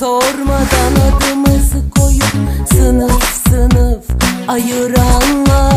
Sormadan adımızı koyup sınıf sınıf ayıranlar.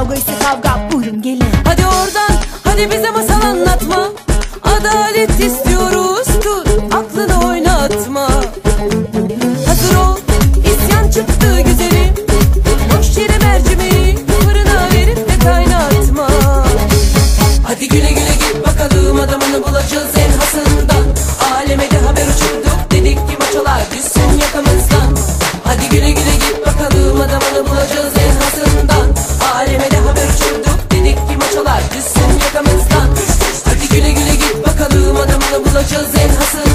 Kavga ise kavga buyurun gelin. Hadi oradan hadi bize masal anlatma. Adalet istiyoruz tut aklını oynatma. Hazır ol isyan çıktı güzelim. Boş yere mercimeği fırına verip de kaynatma. Hadi güle güle git bakalım adamını bulacağız en hasından. Aleme de haber uçurduk dedik ki maçalar düşsün yakamızdan. Hadi güle güle git bakalım adamını bulacağız en hasından parçalar Düşsün yakamızdan Hadi güle güle git bakalım adamını bulacağız en hasıl